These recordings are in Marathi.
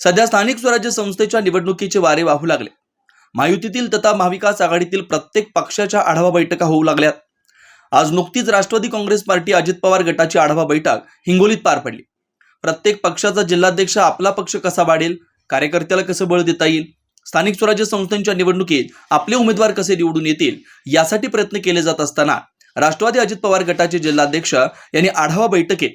सध्या स्थानिक स्वराज्य संस्थेच्या निवडणुकीचे वारे वाहू लागले. महायुतीतील तथा महाविकास आघाडीतील प्रत्येक पक्षाच्या आढावा बैठका होऊ लागल्यात. आज नुकतीच राष्ट्रवादी काँग्रेस पार्टी अजित पवार गटाची आढावा बैठक हिंगोलीत पार पडली. प्रत्येक पक्षाचा जिल्हाध्यक्ष आपला पक्ष कसा वाढेल कार्यकर्त्याला कसं बळ देता येईल स्थानिक स्वराज्य संस्थांच्या निवडणुकीत आपले उमेदवार कसे निवडून येतील यासाठी प्रयत्न केले जात असताना राष्ट्रवादी अजित पवार गटाचे जिल्हाध्यक्ष यांनी आढावा बैठकीत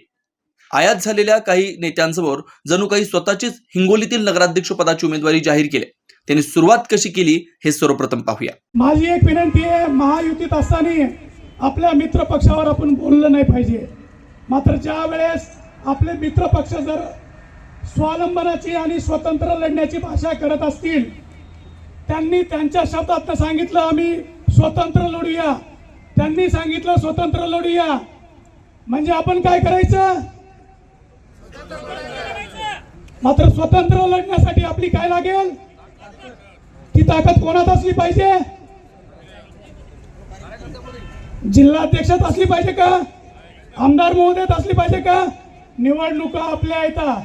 आयात झालेल्या काही नेत्यांसमोर जणू काही स्वतःचीच हिंगोलीतील नगराध्यक्ष पदाची उमेदवारी जाहीर केली. त्यांनी सुरुवात कशी केली हे सर्वप्रथम पाहूया. माझी एक विनंती आहे महायुतीत असताना आपल्या मित्र पक्षावर आपण बोललं नाही पाहिजे. मात्र ज्या वेळेस आपले मित्र पक्ष जर स्वावलंबनाची आणि स्वतंत्र लढण्याची भाषा करत असतील त्यांनी त्यांच्या शब्दात सांगितलं आम्ही स्वतंत्र लढूया. त्यांनी सांगितलं स्वतंत्र लढूया. म्हणजे आपण काय करायचं? मात्र स्वतंत्र लढण्यासाठी आपली काय लागेल? ती ताकद कोणात असली पाहिजे? जिल्हाध्यक्षात असली पाहिजे का? आमदार महोदयात असली पाहिजे का? निवडणुका आपल्या येतात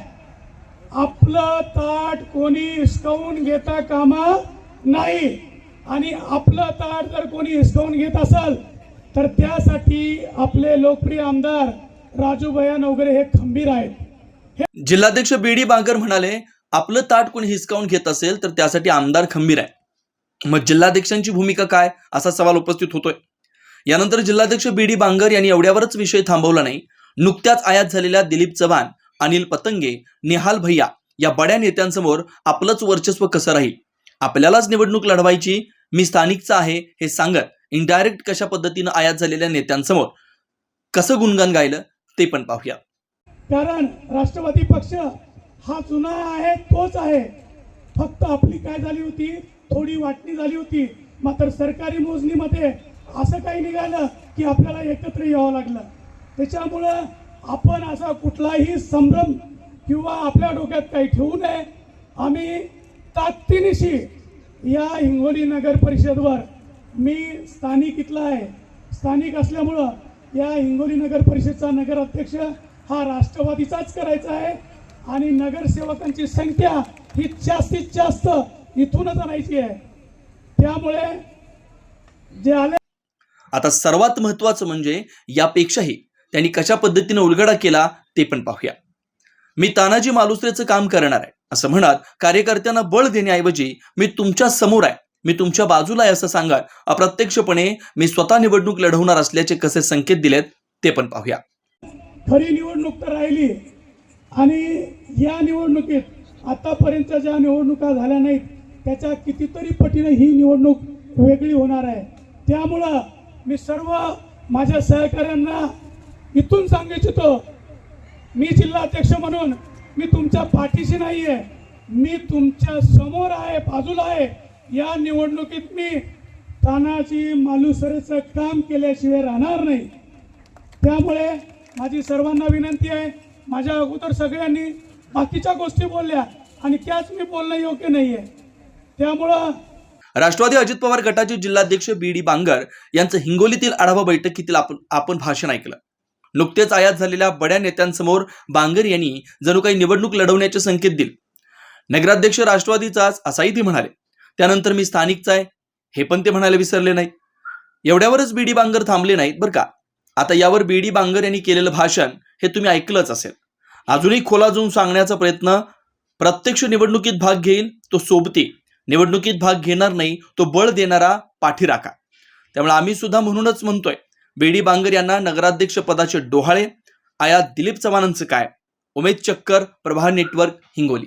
आपलं ताट कोणी हिसकावून घेता कामा नाही. आणि आपलं ताट जर कोणी हिसकावून घेत असेल तर त्यासाठी आपले लोकप्रिय आमदार राजू भयान वगैरे हे खंबीर आहेत. जिल्हाध्यक्ष बी डी बांगर म्हणाले आपलं ताट कोणी हिसकावून घेत असेल तर त्यासाठी आमदार खंबीर आहे. मग जिल्हाध्यक्षांची भूमिका काय? असा सवाल उपस्थित होतोय. यानंतर जिल्हाध्यक्ष बी डी बांगर यांनी एवढ्यावरच विषय थांबवला नाही. नुकत्याच आयात झालेल्या दिलीप चव्हाण अनिल पतंगे निहाल भैया या बड्या नेत्यांसमोर आपलंच वर्चस्व कसं राहील? आपल्यालाच निवडणूक लढवायची मी स्थानिकचा आहे हे सांगत इनडायरेक्ट कशा पद्धतीनं आयात झालेल्या नेत्यांसमोर कसं गुणगान गायलं ते पण पाहूया. कारण राष्ट्रवादी पक्ष हा जुना आहे तोच आहे. फक्त आपली काय झाली होती? थोडी वाटणी झाली होती. मात्र सरकारी मोजणीमध्ये असं काही निघालं की आपल्याला एकत्र यावं लागलं. त्याच्यामुळं आपण असा कुठलाही संभ्रम किंवा आपल्या डोक्यात काही ठेवू नये. आम्ही ताकदीनिशी या हिंगोली नगर परिषदवर मी स्थानिक इथला आहे. स्थानिक असल्यामुळं या हिंगोली नगर परिषदचा नगराध्यक्ष हा राष्ट्रवादीचाच करायचा आहे. आणि नगरसेवकांची संख्या ही जास्तीत जास्त इथूनच आणायची आहे. त्यामुळे जे आले आता सर्वात महत्वाचं म्हणजे यापेक्षाही त्यांनी कशा पद्धतीने उलगडा केला ते पण पाहूया. मी तानाजी मालुसरेचं काम करणार आहे असं म्हणत कार्यकर्त्यांना बळ देण्याऐवजी मी तुमच्यासमोर आहे. मी तुमच्या बाजूला आहे असं सांगत अप्रत्यक्षपणे मी स्वतः निवडणूक लढवणार असल्याचे कसे संकेत दिलेत ते पण पाहूया. खरी निवडणूक तर राहिली. आणि या निवडणुकीत आतापर्यंत ज्या निवडणुका झाल्या नाहीत त्याच्या कितीतरी पटीने ही निवडणूक वेगळी होणार आहे. त्यामुळं मी सर्व माझ्या सहकाऱ्यांना इथून सांगू इच्छितो मी जिल्हाध्यक्ष म्हणून मी तुमच्या पाठीशी नाही आहे मी तुमच्यासमोर आहे बाजूला आहे. या निवडणुकीत मी तानाजी मालुसरेचं काम केल्याशिवाय राहणार नाही. त्यामुळे माझी सर्वांना विनंती आहे माझ्या अगोदर सगळ्यांनी बाकीच्या गोष्टी बोलल्या आणि त्याच मी बोलणं योग्य नाही आहे त्यामुळं राष्ट्रवादी अजित पवार गटाचे जिल्हाध्यक्ष बी डी बांगर यांचं हिंगोलीतील आढावा बैठकीतील आपण आपण भाषण ऐकलं. नुकतेच आयात झालेल्या बड्या नेत्यांसमोर बांगर यांनी जणू काही निवडणूक लढवण्याचे संकेत दिले. नगराध्यक्ष राष्ट्रवादीचाच असाही ते म्हणाले त्यानंतर मी स्थानिकचा आहे हे पण ते म्हणायला विसरले नाहीत. एवढ्यावरच बी डी बांगर थांबले नाहीत बरं का? आता यावर बी डी बांगर यांनी केलेलं भाषण हे तुम्ही ऐकलंच असेल. अजूनही खोला जाऊन सांगण्याचा प्रयत्न प्रत्यक्ष निवडणुकीत भाग घेईल तो सोबती. निवडणुकीत भाग घेणार नाही तो बळ देणारा पाठीराखा. त्यामुळे आम्ही सुद्धा म्हणूनच म्हणतोय बेडी बांगर यांना नगराध्यक्ष पदाचे डोहाळे आयात दिलीप चव्हाणांचं काय? उमेद चक्कर प्रभा नेटवर्क हिंगोली.